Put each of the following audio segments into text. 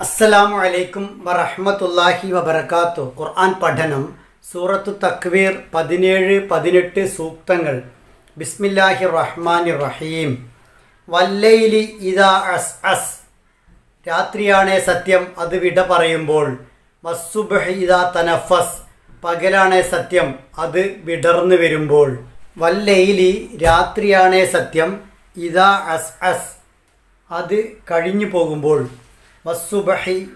അസ്സലാമു അലൈക്കും വറഹ്മത്തുള്ളാഹി വബർക്കാത്തു ഖുർആൻ പഠനം സൂറത്തു തക്വീർ പതിനേഴ് പതിനെട്ട് സൂക്തങ്ങൾ. ബിസ്മില്ലാഹി റഹ്മാൻ റഹീം. വല്ലയിലി ഇദാ അസ് അസ്. രാത്രിയാണേ സത്യം അത് വിട പറയുമ്പോൾ. വസ്സുബഹ് ഇദാ തനഫസ്. പകലാണേ സത്യം അത് വിടർന്നു വരുമ്പോൾ. വല്ലയിലി രാത്രിയാണേ സത്യം ഇദാ അസ് അസ്. അത് കഴിഞ്ഞു പോകുമ്പോൾ. വസ്സുബഹി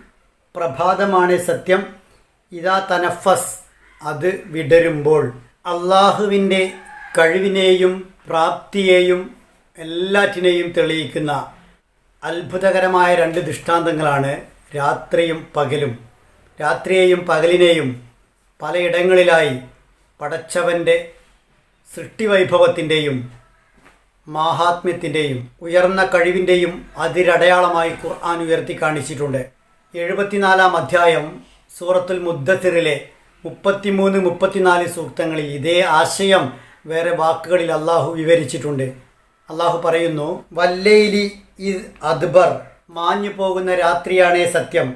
പ്രഭാതമാണ് സത്യം. ഇതാ തനഫസ് അത് വിടരുമ്പോൾ. അള്ളാഹുവിന്റെ കഴിവിനെയും പ്രാപ്തിയെയും എല്ലാറ്റിനെയും തെളിയിക്കുന്ന അത്ഭുതകരമായ രണ്ട് ദൃഷ്ടാന്തങ്ങളാണ് രാത്രിയും പകലും. രാത്രിയെയും പകലിനെയും പലയിടങ്ങളിലായി പടച്ചവന്റെ സൃഷ്ടിവൈഭവത്തിന്റെയും മാഹാത്മ്യത്തിന്റെയും ഉയർന്ന കഴിവിന്റെയും അതിരടയാളമായി ഖുർആൻ ഉയർത്തി കാണിച്ചിട്ടുണ്ട്. എഴുപത്തിനാലാം അധ്യായം സൂറത്തുൽ മുദ്ദത്തിറിലെ മുപ്പത്തിമൂന്ന് മുപ്പത്തിനാല് സൂക്തങ്ങളിൽ ഇതേ ആശയം വേറെ വാക്കുകളിൽ അള്ളാഹു വിവരിച്ചിട്ടുണ്ട്. അള്ളാഹു പറയുന്നു വല്ലയിലി ഇദ് അദ്ബർ മാഞ്ഞു പോകുന്ന രാത്രിയാണേ സത്യം.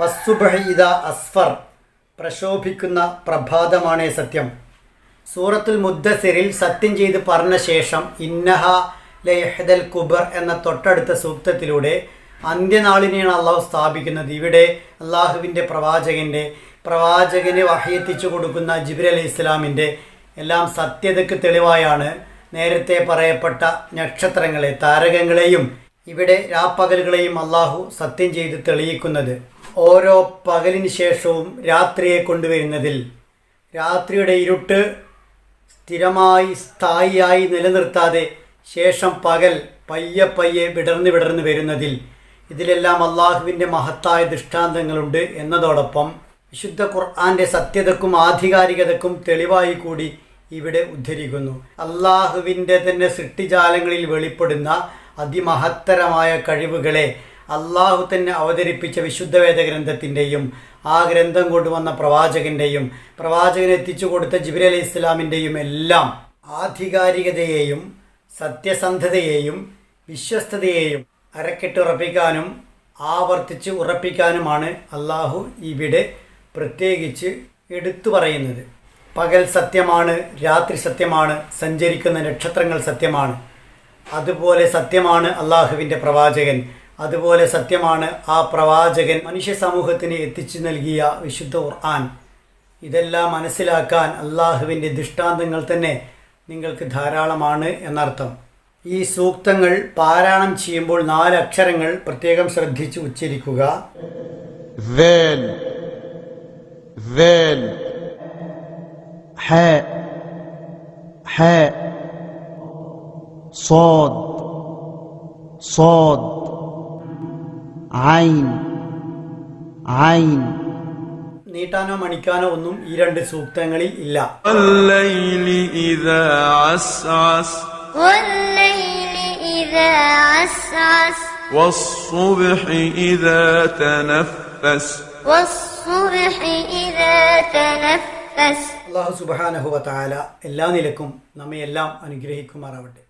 വസ്സുബഹ ഇദ അസ്ഫർ പ്രശോഭിക്കുന്ന പ്രഭാതമാണേ സത്യം. സൂറത്തുൽ മുദ്ദസിറിൽ സത്യം ചെയ്ത് പറഞ്ഞ ശേഷം ഇന്നഹ ലയഹദൽ കുബർ എന്ന തൊട്ടടുത്ത സൂക്തത്തിലൂടെ അന്ത്യനാളിനെയാണ് അള്ളാഹു സ്ഥാപിക്കുന്നത്. ഇവിടെ അള്ളാഹുവിന്റെ പ്രവാചകന്റെ പ്രവാചകന് വഹയെത്തിച്ചു കൊടുക്കുന്ന ജിബിർ അലി ഇസ്ലാമിന്റെ എല്ലാം സത്യതയ്ക്ക് തെളിവായാണ് നേരത്തെ പറയപ്പെട്ട നക്ഷത്രങ്ങളെ താരകങ്ങളെയും ഇവിടെ രാപ്പകലുകളെയും അള്ളാഹു സത്യം ചെയ്ത് തെളിയിക്കുന്നത്. ഓരോ പകലിന് ശേഷവും രാത്രിയെ കൊണ്ടുവരുന്നതിൽ രാത്രിയുടെ ഇരുട്ട് സ്ഥിരമായി സ്ഥായിയായി നിലനിർത്താതെ ശേഷം പകൽ പയ്യെ പയ്യെ വിടർന്ന് വിടർന്ന് വരുന്നതിൽ ഇതിലെല്ലാം അള്ളാഹുവിന്റെ മഹത്തായ ദൃഷ്ടാന്തങ്ങളുണ്ട് എന്നതോടൊപ്പം വിശുദ്ധ ഖുർആാന്റെ സത്യതക്കും ആധികാരികതക്കും തെളിവായി കൂടി ഇവിടെ ഉദ്ധരിക്കുന്നു. അള്ളാഹുവിന്റെ തന്നെ സൃഷ്ടിജാലങ്ങളിൽ വെളിപ്പെടുന്ന അതിമഹത്തരമായ കഴിവുകളെ അള്ളാഹു തന്നെ അവതരിപ്പിച്ച വിശുദ്ധ വേദഗ്രന്ഥത്തിന്റെയും ആ ഗ്രന്ഥം കൊണ്ടുവന്ന പ്രവാചകന്റെയും പ്രവാചകൻ എത്തിച്ചു കൊടുത്ത ജിബിർ അലി ഇസ്ലാമിന്റെയും എല്ലാം ആധികാരികതയെയും സത്യസന്ധതയെയും വിശ്വസ്തതയെയും അരക്കെട്ടുറപ്പിക്കാനും ആവർത്തിച്ച് ഉറപ്പിക്കാനുമാണ് അള്ളാഹു ഇവിടെ പ്രത്യേകിച്ച് എടുത്തു പറയുന്നത്. പകൽ സത്യമാണ് രാത്രി സത്യമാണ് സഞ്ചരിക്കുന്ന നക്ഷത്രങ്ങൾ സത്യമാണ്. അതുപോലെ സത്യമാണ് അള്ളാഹുവിന്റെ പ്രവാചകൻ. അതുപോലെ സത്യമാണ് ആ പ്രവാചകൻ മനുഷ്യ സമൂഹത്തിന് എത്തിച്ചു നൽകിയ വിശുദ്ധ ഖുർആൻ ഇതെല്ലാം മനസ്സിലാക്കാൻ അള്ളാഹുവിൻ്റെ ദൃഷ്ടാന്തങ്ങൾ തന്നെ നിങ്ങൾക്ക് ധാരാളമാണ് എന്നർത്ഥം ഈ സൂക്തങ്ങൾ പാരായണം ചെയ്യുമ്പോൾ നാല് അക്ഷരങ്ങൾ പ്രത്യേകം ശ്രദ്ധിച്ച് ഉച്ചരിക്കുക ذال ذال حاء حاء صاد صاد നീട്ടാനോ മണിക്കാനോ ഒന്നും ഈ രണ്ട് സൂക്തങ്ങളിൽ ഇല്ല. അള്ളാഹു സുബാനഹുവ എല്ലാ നിലക്കും നമ്മെ എല്ലാം അനുഗ്രഹിക്കുമാറാവട്ടെ.